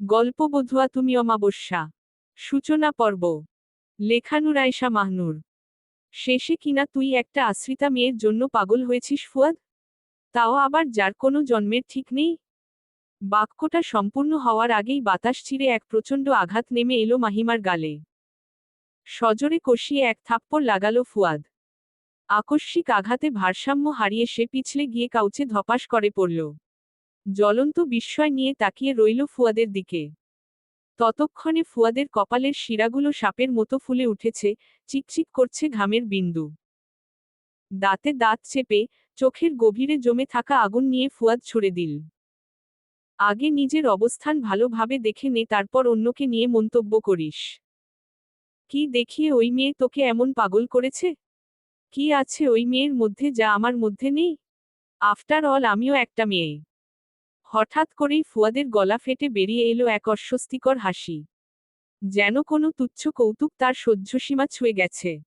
গল্প বধুয়া তুমি অমাবস্যা। সূচনা পর্ব। লেখানুর আয়সা মাহনুর। শেষে কিনা তুই একটা আশ্রিতা মেয়ের জন্য পাগল হয়েছিস ফুয়াদ? তাও আবার যার কোনো জন্মের ঠিক নেই? বাক্যটা সম্পূর্ণ হওয়ার আগেই বাতাস ছিঁড়ে এক প্রচণ্ড আঘাত নেমে এলো মাহিমার গালে। সজোরে কষিয়ে এক থাপ্পড় লাগালো ফুয়াদ। আকস্মিক আঘাতে ভারসাম্য হারিয়ে সে পিছলে গিয়ে কাউচে ধপাস করে পড়ল। জ্বলন্ত বিস্ময় নিয়ে তাকিয়ে রইল ফুয়াদের দিকে। ততক্ষণে ফুয়াদের কপালের শিরাগুলো সাপের মতো ফুলে উঠেছে, চিকচিক করছে ঘামের বিন্দু। দাঁতে দাঁত চেপে, চোখের গভীরে জমে থাকা আগুন নিয়ে ফুয়াদ ছুড়ে দিল। আগে নিজের অবস্থান ভালোভাবে দেখে নে, তারপর অন্যকে নিয়ে মন্তব্য করিস। কি দেখিয়ে ওই মেয়ে তোকে এমন পাগল করেছে? কি আছে ওই মেয়ের মধ্যে যা আমার মধ্যে নেই? আফটার অল, আমিও একটা মেয়ে। হঠাৎ করেই ফুয়াদের গলা ফেটে বেরিয়ে এলো এক অস্বস্তিকর হাসি। যেন কোনো তুচ্ছ কৌতুক তার সহ্যসীমা ছুঁয়ে গেছে।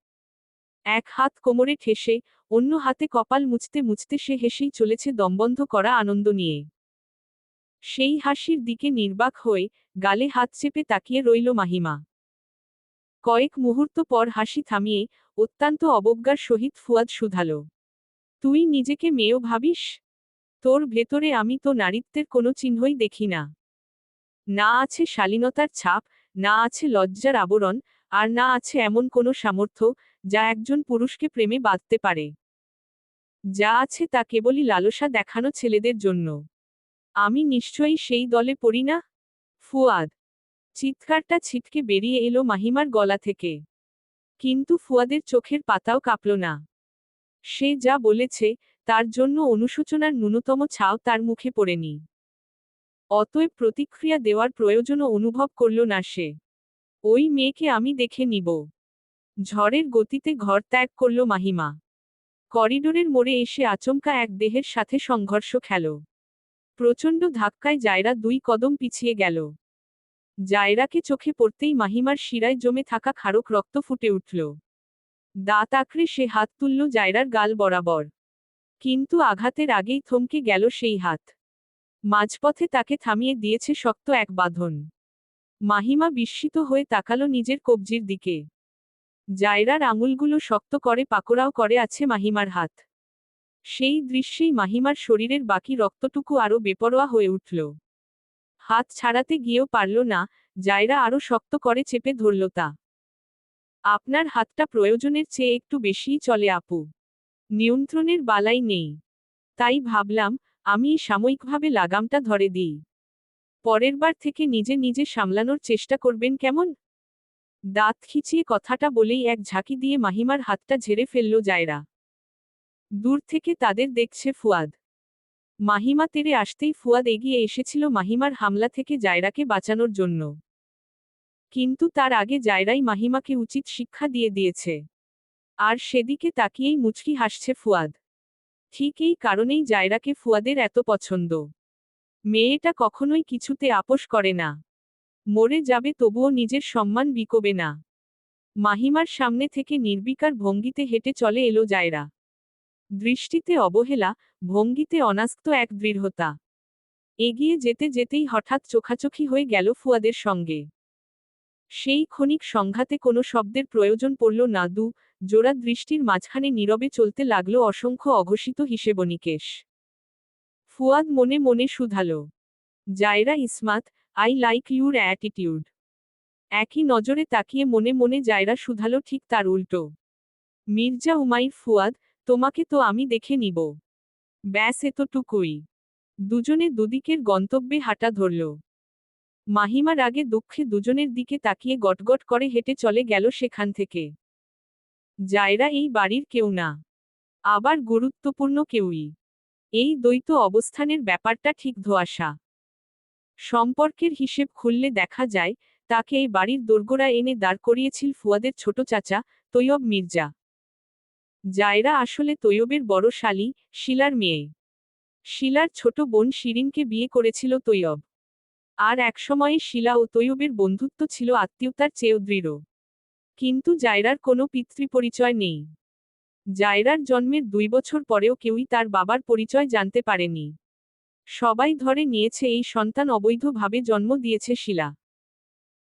এক হাত কোমরে ঠেসে, অন্য হাতে কপাল মুছতে মুছতে সে হেসেই চলেছে দমবন্ধ করা আনন্দ নিয়ে। সেই হাসির দিকে নির্বাক হয়ে গালে হাত চেপে তাকিয়ে রইল মাহিমা। কয়েক মুহূর্ত পর হাসি থামিয়ে অত্যন্ত অবজ্ঞার সহিত ফুয়াদ শুধাল। তুই নিজেকে মেয়েও ভাবিস? তোর ভেতরে আমি তো নারীত্বের কোনো চিহ্নই দেখি না। না আছে শালীনতার ছাপ, না আছে লজ্জার আবরণ, আর না আছে এমন কোনো সামর্থ্য, যা একজন পুরুষকে প্রেমে বাঁধতে পারে। যা আছে তা কেবলই লালসা দেখানো ছেলেদের জন্য। আমি নিশ্চয়ই সেই দলে পড়ি না? ফুয়াদ। চিৎকারটা ছিটকে বেরিয়ে এলো মাহিমার গলা থেকে। কিন্তু ফুয়াদের চোখের পাতাও কাঁপল না। সে যা বলেছে তার জন্য অনুশোচনার ন্যূনতম ছাও তার মুখে পড়েনি। অতএব প্রতিক্রিয়া দেওয়ার প্রয়োজনও অনুভব করল না সে। ওই মেয়েকে আমি দেখে নিব। ঝড়ের গতিতে ঘর ত্যাগ করল মাহিমা। করিডোরের মোড়ে এসে আচমকা এক দেহের সাথে সংঘর্ষ খেল। প্রচণ্ড ধাক্কায় জায়রা দুই কদম পিছিয়ে গেল। জায়রাকে চোখে পড়তেই মাহিমার শিরায় জমে থাকা খারক রক্ত ফুটে উঠল। দাঁত আঁকড়ে সে হাত তুলল জায়রার গাল বরাবর। কিন্তু আঘাতের আগেই থমকে গেল সেই হাত। মাঝপথে তাকে থামিয়ে দিয়েছে শক্ত এক বাঁধন। মাহিমা বিস্মিত হয়ে তাকালো নিজের কবজির দিকে। জায়রার আঙুলগুলো শক্ত করে পাকোড়াও করে আছে মাহিমার হাত। সেই দৃশ্যেই মাহিমার শরীরের বাকি রক্তটুকু আরও বেপরোয়া হয়ে উঠল। হাত ছাড়াতে গিয়েও পারল না, জায়রা আরও শক্ত করে চেপে ধরল তা। আপনার হাতটা প্রয়োজনের চেয়ে একটু বেশিই চলে, আপু। নিয়ন্ত্রণের বালাই নেই। তাই ভাবলাম, আমি সাময়িকভাবে লাগামটা ধরে দিই। পরের বার থেকে নিজে নিজে সামলানোর চেষ্টা করবেন কেমন? দাঁত খিচিয়ে কথাটা বলেই এক ঝাঁকি দিয়ে মাহিমার হাতটা ঝেড়ে ফেলল জায়রা। দূর থেকে তাদের দেখছে ফুয়াদ। মাহিমা তেরে আসতেই ফুয়াদ এগিয়ে এসেছিল মাহিমার হামলা থেকে জায়রাকে বাঁচানোর জন্য। কিন্তু তার আগে জায়রাই মাহিমাকে উচিত শিক্ষা দিয়ে দিয়েছে। আর সেদিকে তাকিয়েই মুচকি হাসছে ফুয়াদ। ঠিক এই কারণেই জায়রাকে ফুয়াদের এত পছন্দ। মেয়েটা কখনোই কিছুতে আপোষ করে না। মরে যাবে তবুও নিজের সম্মান বিকোবে না। মাহিমার সামনে থেকে নির্বিকার ভঙ্গিতে হেঁটে চলে এলো জায়রা। দৃষ্টিতে অবহেলা, ভঙ্গিতে অনাস্ত এক দৃঢ়তা। এগিয়ে যেতে যেতেই হঠাৎ চোখাচোখি হয়ে গেল ফুয়াদের সঙ্গে। সেই ক্ষণিক সংঘাতে কোনো শব্দের প্রয়োজন পড়ল না, দু জোড়া দৃষ্টির মাঝখানে নীরবে চলতে লাগল অসংখ্য অঘোষিত হিসেবনিকেশ। ফুয়াদ মনে মনে শুধাল, Zayra Ismat, I like your attitude. একই নজরে তাকিয়ে মনে মনে জায়রা শুধালো, ঠিক তার উল্টো। মির্জা উমাইর ফুয়াদ, তোমাকে তো আমি দেখে নিব। ব্যাস এতটুকুই। দুজনে দুদিকের গন্তব্যে হাঁটা ধরল। মাহিমার আগে দুঃখে দুজনের দিকে তাকিয়ে গটগট করে হেঁটে চলে গেল সেখান থেকে। জায়রা এই বাড়ির কেউ না। আবার গুরুত্বপূর্ণ কেউই। এই দ্বৈত অবস্থানের ব্যাপারটা ঠিক ধোয়াশা। সম্পর্কের হিসেব খুললে দেখা যায়, তাকে এই বাড়ির দোরগোড়া এনে দাঁড় করিয়েছিল ফুয়াদের ছোট চাচা, তৈয়ব মির্জা। জায়রা আসলে তৈয়বের বড় শালী, শিলার মেয়ে। শিলার ছোট বোন শিরিনকে বিয়ে করেছিল তৈয়ব। আর একসময়ে শিলা ও তৈয়বের বন্ধুত্ব ছিল আত্মীয়তার চেয়েও দৃঢ়। কিন্তু জায়রার কোনো পিতৃপরিচয় নেই। জায়রার জন্মের দুই বছর পরেও কেউই তার বাবার পরিচয় জানতে পারেনি। সবাই ধরে নিয়েছে এই সন্তান অবৈধভাবে জন্ম দিয়েছে শিলা।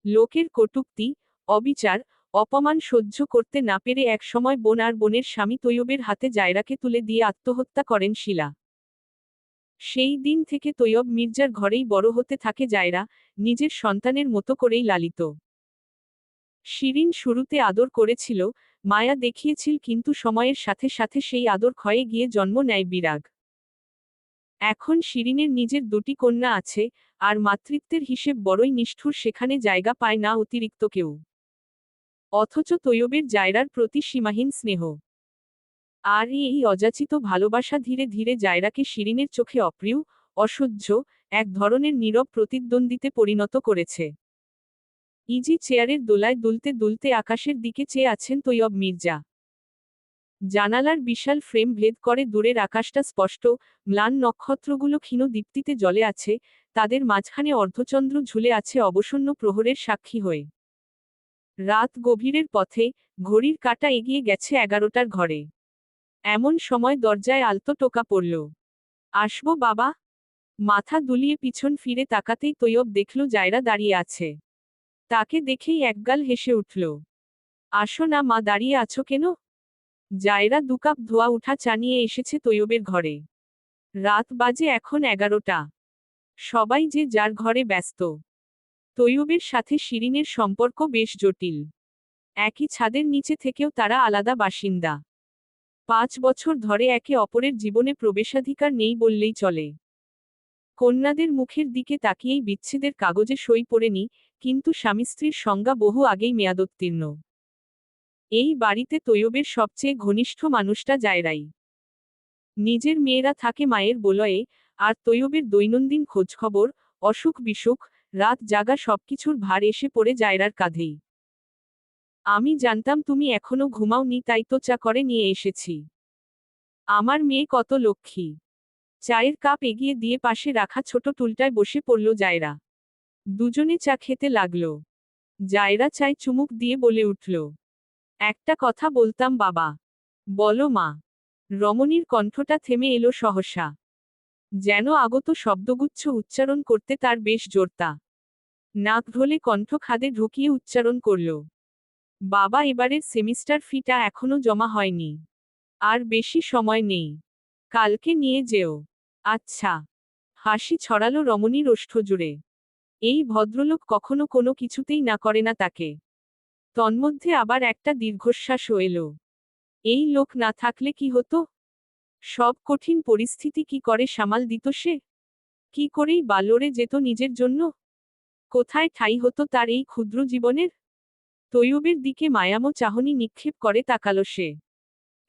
লোকের কটূক্তি, অবিচার, অপমান সহ্য করতে না পেরে একসময় বোন আর বোনের স্বামী তৈয়বের হাতে জায়রাকে তুলে দিয়ে আত্মহত্যা করেন শিলা। সেই দিন থেকে তৈয়ব মির্জার ঘরেই বড় হতে থাকে জায়রা, নিজের সন্তানের মতো করেই লালিত। শিরিন শুরুতে আদর করেছিল, মায়া দেখিয়েছিল কিন্তু সময়ের সাথে সাথে সেই আদর ক্ষয়ে গিয়ে জন্ম নেয় বিরাগ। এখন শিরিনের নিজের দুটি কন্যা আছে, আর মাতৃত্বের হিসেব বড়ই নিষ্ঠুর সেখানে জায়গা পায় না অতিরিক্ত কেউ। অথচ তৈয়বের জায়রার প্রতি সীমাহীন স্নেহ। আর এই অযাচিত ভালোবাসা ধীরে ধীরে জায়রাকে শিরিনের চোখে অপ্রিয়, অসহ্য, এক ধরনের নীরব প্রতিদ্বন্দ্বিতে পরিণত করেছে। ইজি চেয়ারের দোলায় দুলতে দুলতে আকাশের দিকে চেয়ে আছেন তৈয়ব মির্জা। জানালার বিশাল ফ্রেম ভেদ করে দূরের আকাশটা স্পষ্ট, ম্লান নক্ষত্রগুলো ক্ষীণ দীপ্তিতে জলে আছে, তাদের মাঝখানে অর্ধচন্দ্র ঝুলে আছে অবসন্ন প্রহরের সাক্ষী হয়ে। রাত গভীরের পথে ঘড়ির কাটা এগিয়ে গেছে এগারোটার ঘরে। এমন সময় দরজায় আলতো টোকা পড়ল। আসব, বাবা? মাথা দুলিয়ে পিছন ফিরে তাকাতেই তৈয়ব দেখল জায়রা দাঁড়িয়ে আছে। তাকে দেখেই একগাল হেসে উঠল, আসো না, মা, দাঁড়িয়ে আছো কেন? জায়রা দুকাপ ধোয়া উঠা চানিয়ে এসেছে তৈয়বের ঘরে। রাত বাজে এখন এগারোটা। সবাই যে যার ঘরে ব্যস্ত। তৈয়বের সাথে শিরিনের সম্পর্ক বেশ জটিল। একই ছাদের নিচে থেকেও তারা আলাদা বাসিন্দা। পাঁচ বছর ধরে একে অপরের জীবনে প্রবেশাধিকার নেই বললেই চলে। কন্যাদের মুখের দিকে তাকিয়েই বিচ্ছেদের কাগজে সই পড়েনি কিন্তু স্বামী স্ত্রীর সংজ্ঞা বহু আগেই মেয়াদোত্তীর্ণ। এই বাড়িতে তৈয়বের সবচেয়ে ঘনিষ্ঠ মানুষটা জায়রাই। নিজের মেয়েরা থাকে মায়ের বলয়ে, আর তৈয়বের দৈনন্দিন খোঁজখবর অসুখ বিসুখ রাত জাগা সবকিছুর ভার এসে পড়ে জায়রার কাঁধেই। আমি জানতাম তুমি এখনও ঘুমাওনি, তাই তো চা করে নিয়ে এসেছি। আমার মেয়ে কত লক্ষ্মী। চায়ের কাপ এগিয়ে দিয়ে পাশে রাখা ছোট টুলটায় বসে পড়ল জায়রা। দুজনে চা খেতে লাগল। জায়রা চায় চুমুক দিয়ে বলে উঠল, একটা কথা বলতাম বাবা। বলো মা। রমণীর কণ্ঠটা থেমে এলো সহসা। যেন আগত শব্দগুচ্ছ উচ্চারণ করতে তার বেশ জোরতা। নাক ঢোলে কণ্ঠ খাদে ঢুকিয়ে উচ্চারণ করল বাবা এবারের সেমিস্টার ফিটা এখনও জমা হয়নি। আর বেশি সময় নেই। কালকে নিয়ে যেও। আচ্ছা। হাসি ছড়ালো রমণীর ওষ্ঠ জুড়ে এই ভদ্রলোক কখনো কোনো কিছুতেই না করে না তাকে। তন্মধ্যে আবার একটা দীর্ঘশ্বাসও এলো। এই লোক না থাকলে কি হতো? সব কঠিন পরিস্থিতি কি করে সামাল দিত সে? কি করেই বাল্যরে যেত নিজের জন্য? কোথায় ঠাই হতো তার এই ক্ষুদ্র জীবনের? তৈয়বের দিকে মায়ামো চাহনি নিক্ষেপ করে তাকালো সে।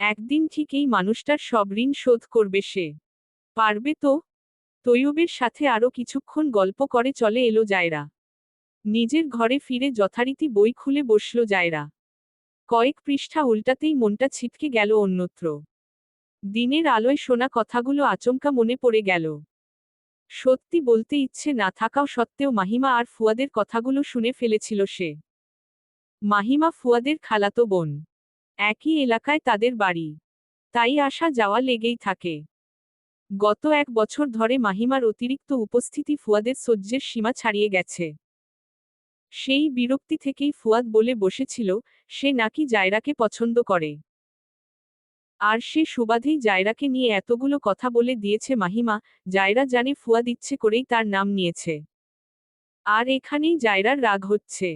একদিন ঠিক এই মানুষটার সব ঋণ শোধ করবে সে। পারবে তো? তৈয়বের সাথে আরও কিছুক্ষণ গল্প করে চলে এলো জায়রা। নিজের ঘরে ফিরে যথারীতি বই খুলে বসল জায়রা। কয়েক পৃষ্ঠা উল্টাতেই মনটা ছিটকে গেল অন্যত্র। দিনের আলোয় শোনা কথাগুলো আচমকা মনে পড়ে গেল। সত্যি বলতে ইচ্ছে না থাকাও সত্ত্বেও মাহিমা আর ফুয়াদের কথাগুলো শুনে ফেলেছিল সে। মাহিমা ফুয়াদের খালাতো বোন। একই এলাকায় তাদের বাড়ি। তাই আসা যাওয়া লেগেই থাকে। গত এক বছর ধরে মাহিমার অতিরিক্ত উপস্থিতি ফুয়াদের সহ্যের সীমা ছাড়িয়ে গেছে। সেই বিরক্তি থেকেই ফুয়াদ বলে বসেছিল, সে নাকি জায়রাকে পছন্দ করে। আর সে সুবাধেই জায়রাকে নিয়ে এতগুলো কথা বলে দিয়েছে মাহিমা, জায়রা জানে ফুয়াদ ইচ্ছে করেই তার নাম নিয়েছে। আর এখানেই জায়রার রাগ হচ্ছে।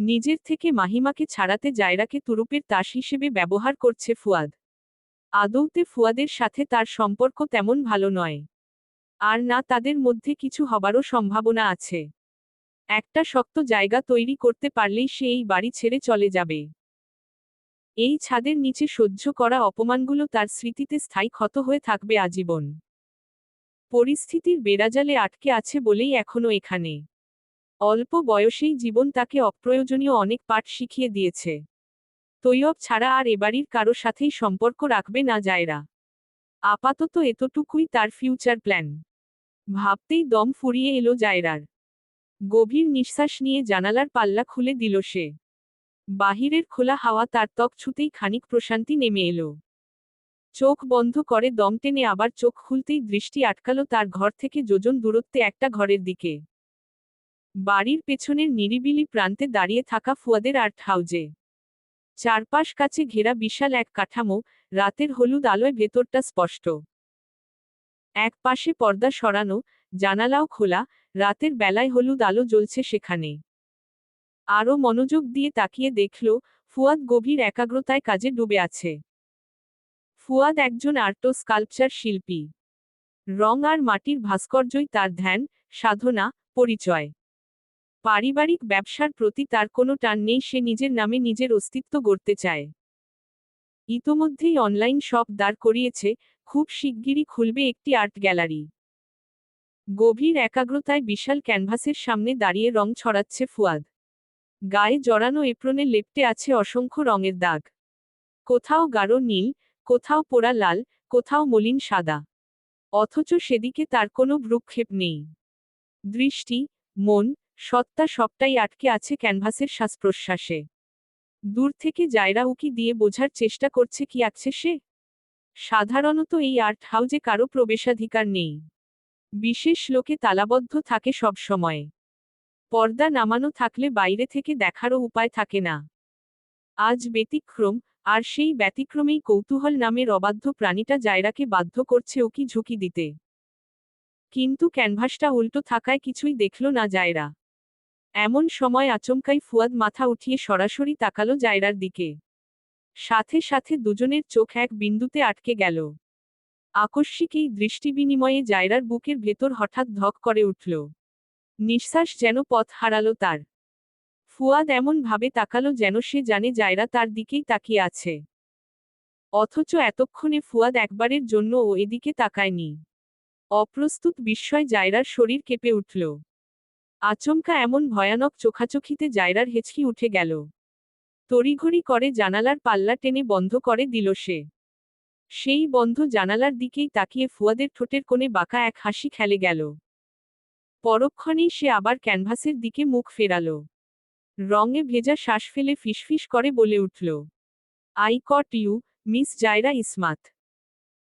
নিজের থেকে মাহিমাকে ছাড়াতে জায়রাকে তুরুপের তাস হিসেবে ব্যবহার করছে ফুয়াদ। আদৌতে ফুয়াদের সাথে তার সম্পর্ক তেমন ভালো নয়। আর না তাদের মধ্যে কিছু হবারও সম্ভাবনা আছে। একটা শক্ত জায়গা তৈরি করতে পারলেই সে এই বাড়ি ছেড়ে চলে যাবে। এই ছাদের নিচে সহ্য করা অপমানগুলো তার স্মৃতিতে স্থায়ী ক্ষত হয়ে থাকবে আজীবন। পরিস্থিতির বেড়াজালে আটকে আছে বলেই এখনও এখানে। অল্প বয়সেই জীবন তাকে অপ্রয়োজনীয় অনেক পাঠ শিখিয়ে দিয়েছে। তৈয়ব ছাড়া আর এবাড়ির কারও সাথেই সম্পর্ক রাখবে না জায়রা। আপাতত এতটুকুই তার ফিউচার প্ল্যান। ভাবতেই দম ফুরিয়ে এলো জায়রার। গভীর নিঃশ্বাস নিয়ে জানালার পাল্লা খুলে দিল সে। বাহিরের খোলা হাওয়া তার ত্বক ছুতেই খানিক প্রশান্তি নেমে এলো। চোখ বন্ধ করে দম টেনে আবার চোখ খুলতেই দৃষ্টি আটকালো তার ঘর থেকে যোজন দূরত্বে একটা ঘরের দিকে। বাড়ির পেছনের নিরিবিলি প্রান্তে দাঁড়িয়ে থাকা ফুয়াদের আর্ট হাউজে। চারপাশ কাছে ঘেরা বিশাল এক কাঠামো, রাতের হলুদ আলোয় ভেতরটা স্পষ্ট। এক পাশে পর্দা সরানো, জানালাও খোলা, রাতের বেলায় হলুদ আলো জ্বলছে সেখানে। আরও মনোযোগ দিয়ে তাকিয়ে দেখল, ফুয়াদ গভীর একাগ্রতায় কাজে ডুবে আছে। ফুয়াদ একজন আর্টো স্কাল্পচার শিল্পী। রং আর মাটির ভাস্কর্যই তার ধ্যান, সাধনা, পরিচয়। পারিবারিক ব্যবসার প্রতি তার কোনো টান নেই, সে নিজের নামে নিজের অস্তিত্ব গড়তে চায়। ইতোমধ্যেই অনলাইন শপ দাঁড় করিয়েছে, খুব শিগগিরই খুলবে একটি আর্ট গ্যালারি। গভীর একাগ্রতায় বিশাল ক্যানভাসের সামনে দাঁড়িয়ে রং ছড়াচ্ছে ফুয়াদ। গায়ে জড়ানো এপ্রনে লেপটে আছে অসংখ্য রঙের দাগ। কোথাও গাঢ় নীল, কোথাও পোড়া লাল, কোথাও মলিন সাদা। অথচ সেদিকে তার কোনো ভ্রুক্ষেপ নেই। দৃষ্টি, মন সত্তা সবটাই আটকে আছে ক্যানভাসের শ্বাস প্রশ্বাসে দূর থেকে জায়রা উকি দিয়ে বোঝার চেষ্টা করছে কি আঁকছে সে? সাধারণত এই আর্ট হাউজে কারও প্রবেশাধিকার নেই। বিশেষ লোকে তালাবদ্ধ থাকে সব সময়। পর্দা নামানো থাকলে বাইরে থেকে দেখারও উপায় থাকে না। আজ ব্যতিক্রম, আর সেই ব্যতিক্রমেই কৌতূহল নামের অবাধ্য প্রাণীটা জায়রাকে বাধ্য করছে ওকি ঝুঁকি দিতে। কিন্তু ক্যানভাসটা উল্টো থাকায় কিছুই দেখল না জায়রা। এমন সময় আচমকাই ফুয়াদ মাথা উঠিয়ে সরাসরি তাকালো জায়রার দিকে। সাথে সাথে দুজনের চোখ এক বিন্দুতে আটকে গেল। আকস্মিক এই দৃষ্টি বিনিময়ে জায়রার বুকের ভেতর হঠাৎ ধক করে উঠল। নিঃশ্বাস যেন পথ হারালো তার। ফুয়াদ এমন ভাবে তাকালো যেন সে জানে জায়রা তার দিকেই তাকিয়ে আছে। অথচ এতক্ষণে ফুয়াদ একবারের জন্য ও এদিকে তাকায়নি। অপ্রস্তুত বিস্ময় জায়রার শরীর কেঁপে উঠল। আচমকা এমন ভয়ানক চোখাচোখিতে জায়রার হেঁচকি উঠে গেল। তড়িঘড়ি করে জানালার পাল্লা টেনে বন্ধ করে দিল সে। সেই বন্ধ জানালার দিকেই তাকিয়ে ফুয়াদের ঠোঁটের কোণে বাঁকা এক হাসি খেলে গেল। পরক্ষণেই সে আবার ক্যানভাসের দিকে মুখ ফেরাল। রঙে ভেজা শ্বাস ফেলে ফিসফিস করে বলে উঠল, I caught you, miss Zayra Ismat.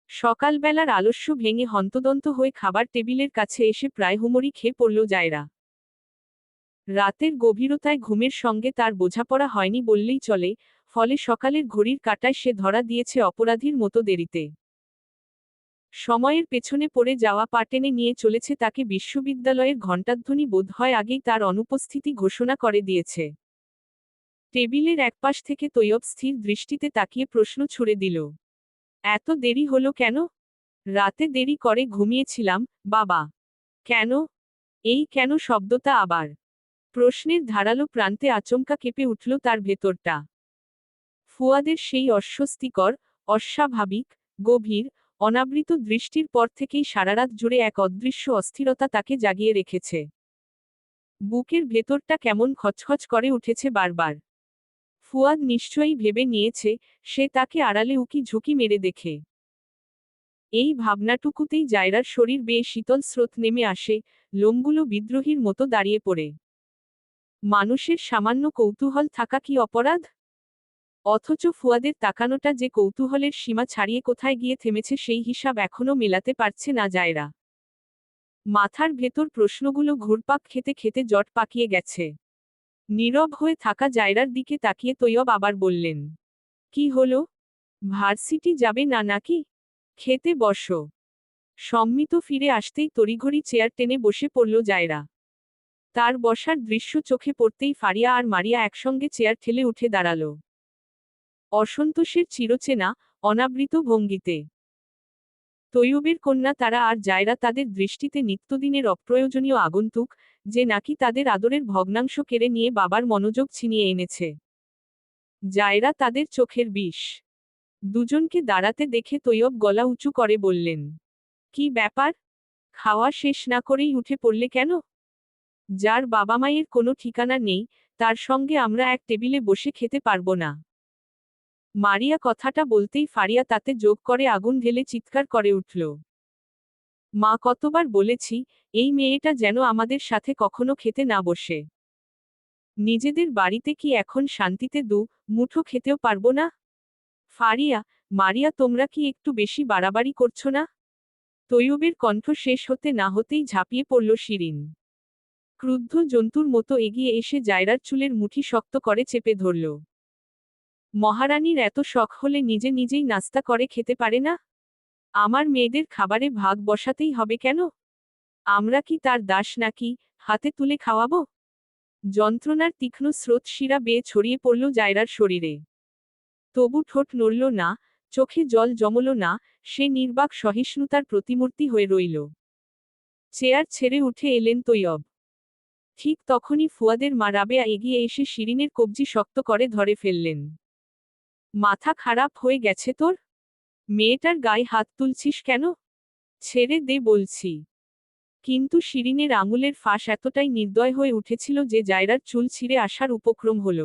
সকালবেলার আলস্য ভেঙে হন্তদন্ত হয়ে খাবার টেবিলের কাছে এসে প্রায় হুমড়ি খেয়ে পড়ল জায়রা। রাতের গভীরতায় ঘুমের সঙ্গে তার বোঝাপড়া হয়নি বললেই চলে, ফলে সকালের ঘড়ির কাটায় সে ধরা দিয়েছে অপরাধীর মতো দেরিতে। সময়ের পেছনে পড়ে যাওয়া পাটেনে নিয়ে চলেছে তাকে বিশ্ববিদ্যালয়ের ঘণ্টাধ্বনি বোধ হয় আগেই তার অনুপস্থিতি ঘোষণা করে দিয়েছে। টেবিলের একপাশ থেকে তৈয়ব স্থির দৃষ্টিতে তাকিয়ে প্রশ্ন ছুড়ে দিল, এত দেরি হলো কেন? রাতে দেরি করে ঘুমিয়েছিলাম, বাবা। কেন? এই কেন শব্দটা আবার? প্রশ্নের ধারালো প্রান্তে আচমকা কেঁপে উঠল তার ভেতরটা। ফুয়াদের সেই অস্বস্তিকর, অস্বাভাবিক, গভীর, অনাবৃত দৃষ্টির পর থেকেই সারারাত জুড়ে এক অদৃশ্য অস্থিরতা তাকে জাগিয়ে রেখেছে। বুকের ভেতরটা কেমন খচখচ করে উঠেছে বারবার। ফুয়াদ নিশ্চয়ই ভেবে নিয়েছে, সে তাকে আড়ালে উকি ঝুঁকি মেরে দেখে। এই ভাবনাটুকুতেই জায়রার শরীর বেয়ে শীতল স্রোত নেমে আসে, লোমগুলো বিদ্রোহীর মতো দাঁড়িয়ে পড়ে। মানুষের সামান্য কৌতূহল থাকা কি অপরাধ? অথচ ফুয়াদের তাকানোটা যে কৌতূহলের সীমা ছাড়িয়ে কোথায় গিয়ে থেমেছে সেই হিসাব এখনও মেলাতে পারছে না জায়রা। মাথার ভেতর প্রশ্নগুলো ঘুরপাক খেতে খেতে জট পাকিয়ে গেছে। নীরব হয়ে থাকা জায়রার দিকে তাকিয়ে তৈয়ব আবার বললেন, কি হলো? ভার্সিটি যাবে না নাকি? খেতে বসো। সম্মিত ফিরে আসতেই তড়িঘড়ি চেয়ার টেনে বসে পড়ল জায়রা। তার বসার দৃশ্য চোখে পড়তেই ফারিয়া আর মারিয়া একসঙ্গে চেয়ার ঠেলে উঠে দাঁড়াল। অসন্তোষের চিরচেনা, অনাবৃত ভঙ্গিতে। তৈয়বের কন্যা তারা আর জায়রা তাদের দৃষ্টিতে নিত্যদিনের অপ্রয়োজনীয় আগন্তুক, যে নাকি তাদের আদরের ভগ্নাংশ কেড়ে নিয়ে বাবার মনোযোগ ছিনিয়ে এনেছে। জায়রা তাদের চোখের বিষ। দুজনকে দাঁড়াতে দেখে তৈয়ব গলা উঁচু করে বললেন, কি ব্যাপার? খাওয়া শেষ না করেই উঠে পড়লে কেন? যার বাবা মায়ের কোনো ঠিকানা নেই, তার সঙ্গে আমরা এক টেবিলে বসে খেতে পারব না। মারিয়া কথাটা বলতেই ফারিয়া তাতে যোগ করে আগুন ঢেলে চিৎকার করে উঠল। মা, কতবার বলেছি, এই মেয়েটা যেন আমাদের সাথে কখনো খেতে না বসে। নিজেদের বাড়িতে কি এখন শান্তিতে দু মুঠো খেতেও পারব না? ফারিয়া, মারিয়া, তোমরা কি একটু বেশি বাড়াবাড়ি করছ না? তৈয়বের কণ্ঠ শেষ হতে না হতেই ঝাঁপিয়ে পড়ল শিরিন। ক্রুদ্ধ জন্তুর মতো এগিয়ে এসে জায়রার চুলের মুঠি শক্ত করে চেপে ধরল। মহারানীর এত শখ হলে নিজে নিজেই নাস্তা করে খেতে পারে না? আমার মেয়েদের খাবারে ভাগ বসাতেই হবে কেন? আমরা কি তার দাস নাকি হাতে তুলে খাওয়াবো? যন্ত্রণার তীক্ষ্ণ স্রোত শিরা বেয়ে ছড়িয়ে পড়ল জায়রার শরীরে। তবু ঠোঁট নড়ল না, চোখে জল জমল না, সে নির্বাক সহিষ্ণুতার প্রতিমূর্তি হয়ে রইল। চেয়ার ছেড়ে উঠে এলেন তৈয়ব। ঠিক তখনই ফুয়াদের মা রাবেয়া এগিয়ে এসে শিরিনের কবজি শক্ত করে ধরে ফেললেন। মাথা খারাপ হয়ে গেছে তোর? মেয়েটার গায়ে হাত তুলছিস কেন? ছেড়ে দে বলছি। কিন্তু শিরিনের আঙুলের ফাঁস এতটাই নির্দয় হয়ে উঠেছিল যে জায়রার চুল ছিঁড়ে আসার উপক্রম হল।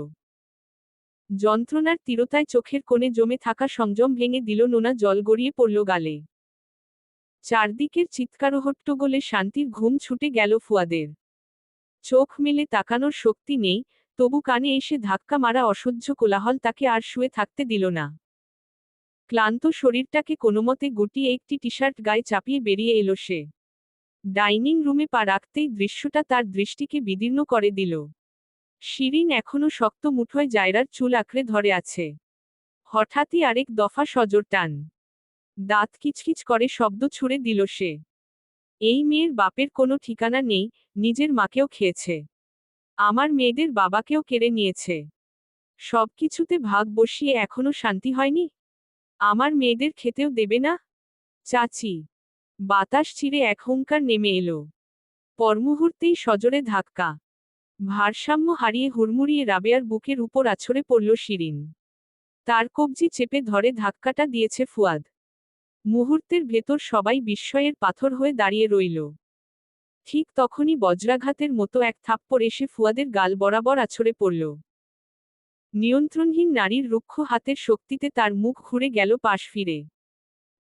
যন্ত্রণার তীরতায় চোখের কোণে জমে থাকা সংযম ভেঙে দিল নোনা জল গড়িয়ে পড়ল গালে। চারদিকের চিৎকারহট্টগোলে শান্তির ঘুম ছুটে গেল ফুয়াদের। চোখ মেলে তাকানোর শক্তি নেই, তবু কানে এসে ধাক্কা মারা অসহ্য কোলাহল তাকে আর শুয়ে থাকতে দিল না। ক্লান্ত শরীরটাকে কোনোমতে গুটিয়ে একটি টি শার্ট গায়ে চাপিয়ে বেরিয়ে এলো সে। ডাইনিং রুমে পা রাখতেই দৃশ্যটা তার দৃষ্টিকে বিদীর্ণ করে দিল। শিরিন এখনও শক্ত মুঠোয় জায়রার চুল আঁকড়ে ধরে আছে। হঠাৎই আরেক দফা সজর টান। দাঁত কিচকিচ করে শব্দ ছুড়ে দিল সে। এই মেয়ের বাপের কোনো ঠিকানা নেই, নিজের মাকেও খেয়েছে। আমার মেয়েদের বাবাকেও কেড়ে নিয়েছে। সবকিছুতে ভাগ বসিয়ে এখনও শান্তি হয়নি? আমার মেয়েদের খেতেও দেবে না? চাচি, বাতাস ছিঁড়ে এক হুঙ্কার নেমে এলো। পরমুহূর্তেই সজোরে ধাক্কা। ভারসাম্য হারিয়ে হুড়মুড়িয়ে রাবেয়ার বুকের উপর আছড়ে পড়ল শিরিন। তার কবজি চেপে ধরে ধাক্কাটা দিয়েছে ফুয়াদ। মুহূর্তের ভেতর সবাই বিস্ময়ের পাথর হয়ে দাঁড়িয়ে রইল। ঠিক তখনই বজ্রাঘাতের মতো এক থাপ্পড় এসে ফুয়াদের গাল বরাবর আছড়ে পড়ল। নিয়ন্ত্রণহীন নারীর রুক্ষ হাতের শক্তিতে তার মুখ ঘুরে গেল পাশ ফিরে।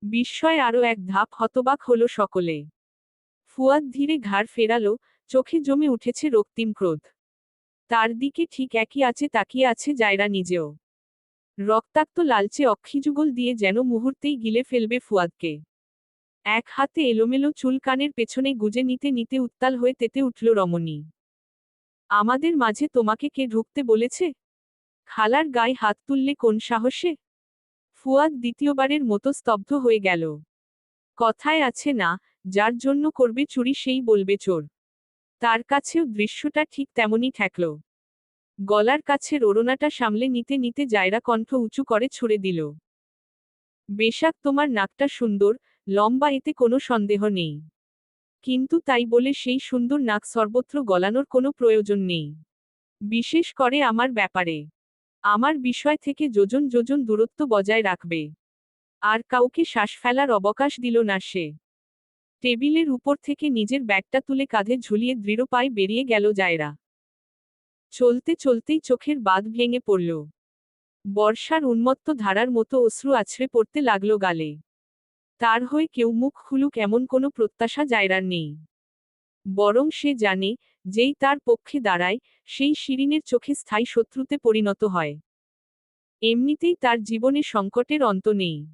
বিস্ময় আরও এক ধাপ হতবাক হল সকলে। ফুয়াদ ধীরে ঘাড় ফেরালো, চোখে জমে উঠেছে রক্তিম ক্রোধ। তার দিকে ঠিক একই আছে, তাকিয়ে আছে জায়রা নিজেও। রক্তাক্ত লালচে অক্ষিযুগল দিয়ে যেন মুহূর্তেই গিলে ফেলবে ফুয়াদকে। এক হাতে এলোমেলো চুল কানের পেছনে গুজে নিতে নিতে উত্তাল হয়ে তেতে উঠল রমণী। আমাদের মাঝে তোমাকে কে ঢুকতে বলেছে? খালার গায়ে হাত তুললে কোন সাহসে? ফুয়াদ দ্বিতীয়বারের মতো স্তব্ধ হয়ে গেল। কথায় আছে না, যার জন্য করবে চুরি সেই বলবে চোর। তার কাছেও দৃশ্যটা ঠিক তেমনই ঠেকল। গলার কাছের ওড়নাটা সামলে নিতে নিতে জায়রা কণ্ঠ উঁচু করে ছুড়ে দিল। বেশাক, তোমার নাকটা সুন্দর, লম্বা, এতে কোনো সন্দেহ নেই। কিন্তু তাই বলে সেই সুন্দর নাক সর্বত্র গলানোর কোনো প্রয়োজন নেই। বিশেষ করে আমার ব্যাপারে। আমার বিষয় থেকে যোজন যোজন দূরত্ব বজায় রাখবে। আর কাউকে শ্বাস ফেলার অবকাশ দিল না সে। টেবিলের উপর থেকে নিজের ব্যাগটা তুলে কাঁধে ঝুলিয়ে দৃঢ় পায়ে বেরিয়ে গেল জায়রা। চলতে চলতেই চোখের বাঁধ ভেঙে পড়ল। বর্ষার উন্মত্ত ধারার মতো অশ্রু আছড়ে পড়তে লাগল গালে। তার হয়ে কেউ মুখ খুলুক এমন কোনো প্রত্যাশা জায়রার নেই। বরং সে জানে, যেই তার পক্ষে দাঁড়ায়, সেই শিরিনের চোখে স্থায়ী শত্রুতে পরিণত হয়। এমনিতেই তার জীবনে সংকটের অন্ত নেই।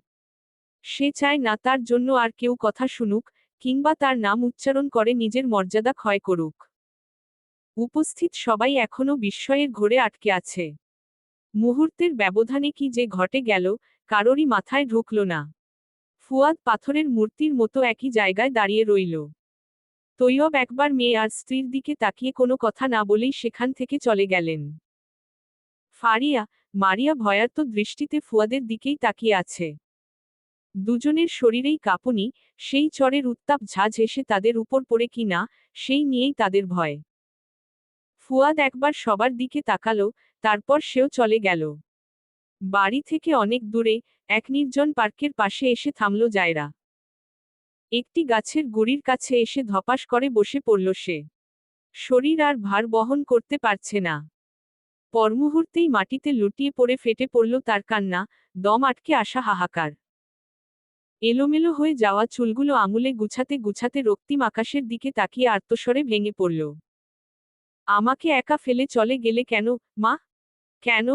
সে চায় না তার জন্য আর কেউ কথা শুনুক, কিংবা তার নাম উচ্চারণ করে নিজের মর্যাদা ক্ষয় করুক। উপস্থিত সবাই এখনও বিস্ময়ের ঘোরে আটকে আছে। মুহূর্তের ব্যবধানে কি যে ঘটে গেল, কারোরই মাথায় ঢুকল না। ফুয়াদ পাথরের মূর্তির মতো একই জায়গায় দাঁড়িয়ে রইল। তৈয়ব একবার মেয়ে আর স্ত্রীর দিকে তাকিয়ে কোনো কথা না বলেই সেখান থেকে চলে গেলেন। ফারিয়া, মারিয়া ভয়ার্ত দৃষ্টিতে ফুয়াদের দিকেই তাকিয়ে আছে। দুজনের শরীরেই কাঁপুনি, সেই চরের উত্তাপ ঝাঁঝ এসে তাদের উপর পড়ে কি না, সেই নিয়েই তাদের ভয়। ফুয়াদ একবার সবার দিকে তাকালো, তারপর সেও চলে গেল। বাড়ি থেকে অনেক দূরে, এক নির্জন পার্কের পাশে এসে থামল জায়রা। একটি গাছের গুড়ির কাছে এসে ধপাস করে বসে পড়ল সে। শরীর আর ভার বহন করতে পারছে না। পরমুহূর্তেই মাটিতে লুটিয়ে পড়ে ফেটে পড়ল তার কান্না, দম আটকে আসা হাহাকার। এলোমেলো হয়ে যাওয়া চুলগুলো আঙুলে গুছাতে গুছাতে রক্তিম আকাশের দিকে তাকিয়ে আর্তস্বরে ভেঙে পড়ল। আমাকে একা ফেলে চলে গেলে কেন, মা? কেন?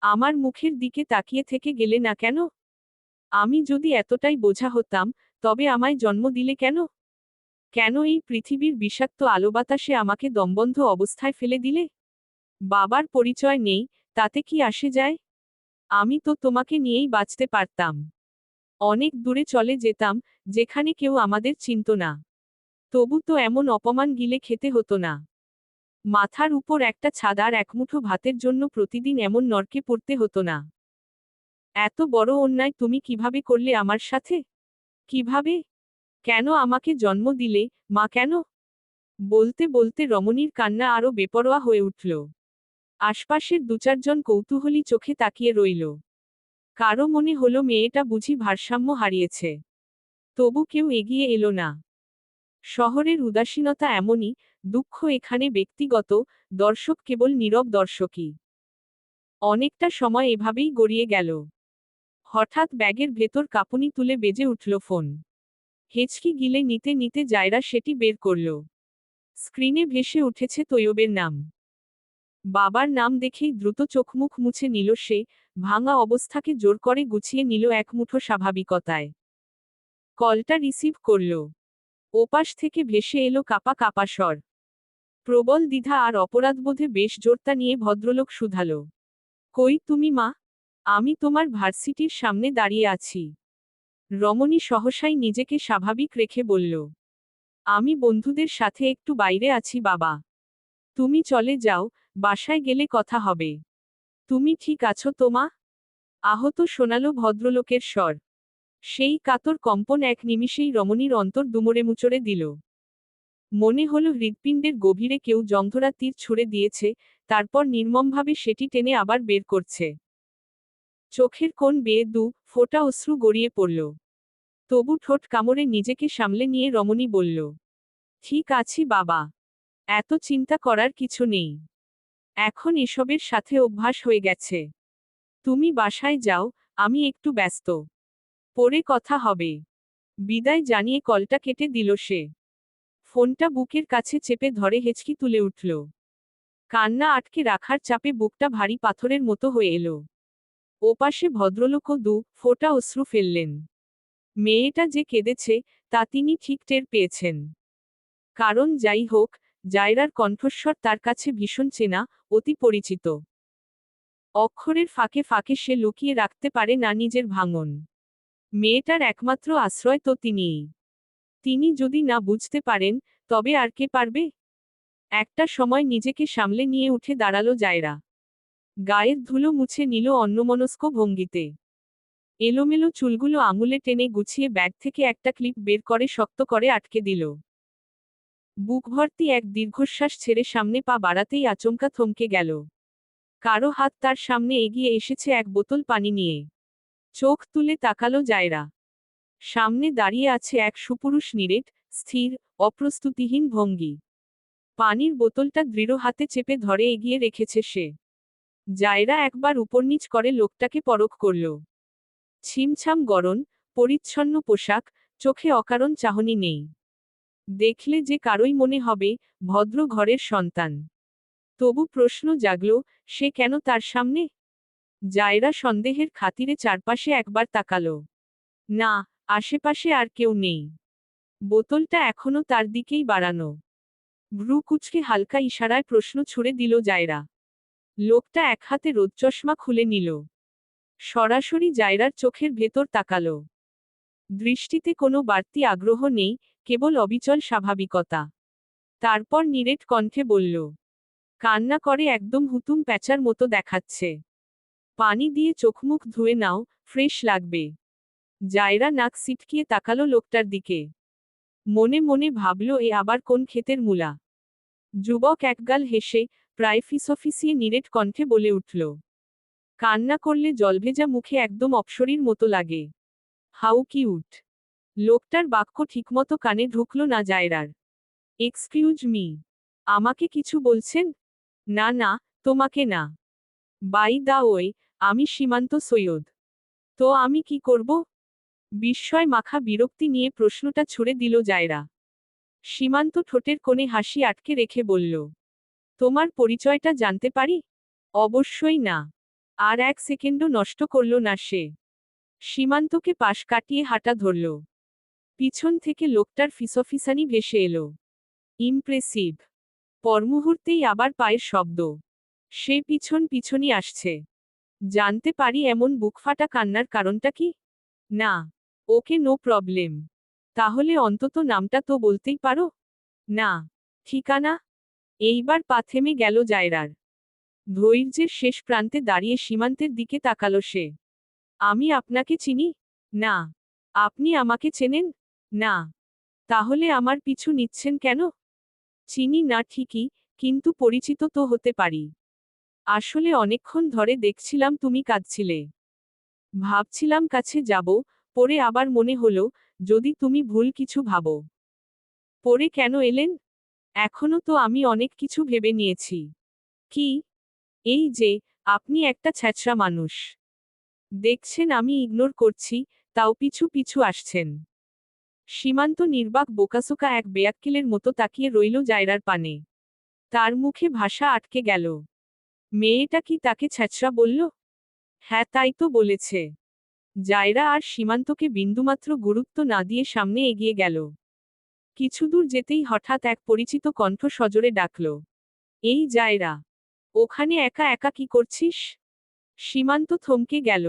আমার মুখের দিকে তাকিয়ে থেকে গেলে না কেন? আমি যদি এতটাই বোঝা হতাম, তবে আমায় জন্ম দিলে কেন? কেন এই পৃথিবীর বিষাক্ত আলো বাতাসে আমাকে দমবন্ধ অবস্থায় ফেলে দিলে? বাবার পরিচয় নেই, তাতে কি আসে যায়? আমি তো তোমাকে নিয়েই বাঁচতে পারতাম। অনেক দূরে চলে যেতাম, যেখানে কেউ আমাদের চিনত না। তবু তো এমন অপমান গিলে খেতে হতো না। মাথার উপর একটা ছাদার একমুঠো ভাতের জন্য প্রতিদিন এমন নরকে পড়তে হতো না। এত বড় অন্যায় তুমি কীভাবে করলে আমার সাথে? কীভাবে? কেন আমাকে জন্ম দিলে, মা কেন? বলতে বলতে রমণীর কান্না আরও বেপরোয়া হয়ে উঠল। আশপাশের দু চারজন কৌতূহলী চোখে তাকিয়ে রইল। কারও মনে হলো মেয়েটা বুঝি ভারসাম্য হারিয়েছে। তবু কেউ এগিয়ে এলো না। শহরের উদাসীনতা এমনই দুঃখ এখানে ব্যক্তিগত, দর্শক কেবল নীরব দর্শকই। অনেকটা সময় এভাবেই গড়িয়ে গেল। হঠাৎ ব্যাগের ভেতর কাঁপুনি তুলে বেজে উঠল ফোন। হেঁচকি গিলে নিতে নিতে জায়রা সেটি বের করল। স্ক্রিনে ভেসে উঠেছে তৈয়বের নাম। বাবার নাম দেখেই দ্রুত চোখমুখ মুছে নিল সে, ভাঙা অবস্থাকে জোর করে গুছিয়ে নিল এক মুঠো স্বাভাবিকতায়। কলটা রিসিভ করল। ওপাশ থেকে ভেসে এলো কাপা কাপা স্বর। প্রবল দ্বিধা আর অপরাধবোধে বেশ জোরতা নিয়ে ভদ্রলোক শুধাল। কই তুমি, মা? আমি তোমার ভার্সিটির সামনে দাঁড়িয়ে আছি। রমণী সহসাই নিজেকে স্বাভাবিক রেখে বলল, আমি বন্ধুদের সাথে একটু বাইরে আছি, বাবা। তুমি চলে যাও, বাসায় গেলে কথা হবে। তুমি ঠিক আছো তো, মা? আহত শোনালো ভদ্রলোকের স্বর। সেই কাতর কম্পন এক নিমিষেই রমণীর অন্তর দুমড়ে মুচড়ে দিল। মনে হলো হৃৎপিণ্ডের গভীরে কেউ জংধরা তীর ছুড়ে দিয়েছে, তারপর নির্মমভাবে সেটি টেনে আবার বের করছে। চোখের কোণ বেয়ে দু ফোঁটা অশ্রু গড়িয়ে পড়ল। তবু ঠোঁট কামড়ে নিজেকে সামলে নিয়ে রমণী বলল, ঠিক আছি বাবা। এত চিন্তা করার কিছু নেই। এখন এসবের সাথে অভ্যাস হয়ে গেছে। তুমি বাসায় যাও, আমি একটু ব্যস্ত। পরে কথা হবে। বিদায় জানিয়ে কলটা কেটে দিল সে। ফোনটা বুকের কাছে চেপে ধরে হেঁচকি তুলে উঠল। কান্না আটকে রাখার চাপে বুকটা ভারী পাথরের মতো হয়ে এলো। ওপাশে ভদ্রলোকও দু ফোঁটা অশ্রু ফেললেন। মেয়েটা যে কেঁদেছে, তা তিনি ঠিক টের পেয়েছেন। কারণ যাই হোক, জায়রার কণ্ঠস্বর তার কাছে ভীষণ চেনা, অতি পরিচিত। অক্ষরের ফাঁকে ফাঁকে সে লুকিয়ে রাখতে পারে না নিজের ভাঙন। মেয়েটার একমাত্র আশ্রয় তো তিনিই। তিনি যদি না বুঝতে পারেন, তবে আর কে পারবে? একটা সময় নিজেকে সামলে নিয়ে উঠে দাঁড়াল জায়রা। গায়ের ধুলো মুছে নিল অন্যমনস্ক ভঙ্গিতে। এলোমেলো চুলগুলো আঙুলে টেনে গুছিয়ে ব্যাগ থেকে একটা ক্লিপ বের করে শক্ত করে আটকে দিল। বুক ভর্তি এক দীর্ঘশ্বাস ছেড়ে সামনে পা বাড়াতেই আচমকা থমকে গেল। কারও হাত তার সামনে এগিয়ে এসেছে এক বোতল পানি নিয়ে। চোখ তুলে তাকালো জায়রা। সামনে দাঁড়িয়ে আছে এক সুপুরুষ নিরেট, স্থির, অপ্রস্তুতিহীন ভঙ্গি। পানির বোতলটা দৃঢ় হাতে চেপে ধরে এগিয়ে রেখেছে সে। জায়রা একবার উপরনিচ করে লোকটাকে পরখ করল। ছিমছাম গরণ, পরিচ্ছন্ন পোশাক, চোখে অকারণ চাহনি নেই। দেখলে যে কারোই মনে হবে, ভদ্র ঘরের সন্তান। তবু প্রশ্ন জাগল, সে কেন তার সামনে? জায়রা সন্দেহের খাতিরে চারপাশে একবার তাকালো। না আশেপাশে আর কেউ নেই। বোতলটা এখনও তার দিকেই বাড়ানো। ভ্রু কুচকে হালকা ইশারায় প্রশ্ন ছুড়ে দিল জায়রা। লোকটা এক হাতে রোদচশমা খুলে নিল। সরাসরি জায়রার চোখের ভেতর তাকালো। দৃষ্টিতে কোনো বাড়তি আগ্রহ নেই, কেবল অবিচল স্বাভাবিকতা। তারপর নিরেট কণ্ঠে বলল, কান্না করে একদম হুতুম প্যাচার মতো দেখাচ্ছে। পানি দিয়ে চোখমুখ ধুয়ে নাও, ফ্রেশ লাগবে। জায়রা নাক সিটকিয়ে তাকালো লোকটার দিকে। মনে মনে ভাবল, এ আবার কোন ক্ষেতের মূলা? যুবক একগাল হেসে প্রায় ফিসফিসিয়ে নিরেট কণ্ঠে বলে উঠল, কান্না করলে জলভেজা মুখে একদম অপসরীর মতো লাগে। হাউ কি কিউট। লোকটার বাক্য ঠিকমতো কানে ঢুকল না জায়রার। এক্সকিউজ মি, আমাকে কিছু বলছেন? না না, তোমাকে না। বাই দা ওয়ে, আমি সীমান্ত সৈয়দ। তো আমি কি করব? বিস্ময় মাখা বিরক্তি নিয়ে প্রশ্নটা ছুড়ে দিল জায়রা। সীমান্ত ঠোঁটের কোণে হাসি আটকে রেখে বলল, তোমার পরিচয়টা জানতে পারি? অবশ্যই না। আর এক সেকেন্ডও নষ্ট করল না সে। সীমান্তকে পাশ কাটিয়ে হাঁটা ধরল। পিছন থেকে লোকটার ফিসফিসানি ভেসে এলো। ইমপ্রেসিভ। পরমুহূর্তেই আবার পায়ের শব্দ। সে পিছন পিছনই আসছে। জানতে পারি এমন বুকফাটা কান্নার কারণটা কি? না। Okay, no problem. তাহলে অন্তত নামটা তো বলতেই পারো? না, ঠিকানা? এইবার পা থেমে গেল জায়রার। ধৈর্যের শেষ প্রান্তে দাঁড়িয়ে সীমান্তের দিকে তাকালো সে। আমি আপনাকে চিনি? না। আপনি আমাকে চেনেন? না। তাহলে আমার পিছু নিচ্ছেন কেন? চিনি না ঠিকই, কিন্তু পরিচিত তো হতে পারি। আসলে অনেকক্ষণ ধরে দেখছিলাম তুমি কাঁদছিলে। ভাবছিলাম কাছে যাব পরে আবার মনে হলো, যদি তুমি ভুল কিছু ভাবো। পরে কেন এলেন? এখনও তো আমি অনেক কিছু ভেবে নিয়েছি। কি? এই যে, আপনি একটা ছ্যাচরা মানুষ। দেখছেন আমি ইগনোর করছি, তাও পিছু পিছু আসছেন। সীমান্ত নির্বাক বোকাসোকা এক বেয়াক্কেলের মতো তাকিয়ে রইল জায়রার পানে। তার মুখে ভাষা আটকে গেল। মেয়েটা কি তাকে ছ্যাচরা বলল? হ্যাঁ তাই তো বলেছে। জায়রা আর সীমান্তকে বিন্দুমাত্র গুরুত্ব না দিয়ে সামনে এগিয়ে গেল। কিছুদূর যেতেই হঠাৎ এক পরিচিত কণ্ঠ সজোরে ডাকল, এই জায়রা, ওখানে একা একা কি করছিস? সীমান্ত থমকে গেল,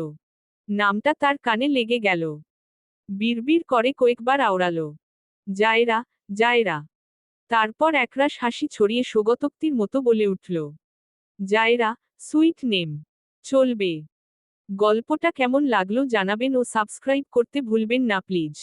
নামটা তার কানে লেগে গেল। বিড়বিড় করে কয়েকবার আওড়াল, জায়রা জায়রা। তারপর একরাশ হাসি ছড়িয়ে স্বগতোক্তির মতো বলে উঠল, জায়রা, সুইট নেম, চলবে। গল্পটা কেমন লাগল জানাবেন ও সাবস্ক্রাইব করতে ভুলবেন না প্লিজ।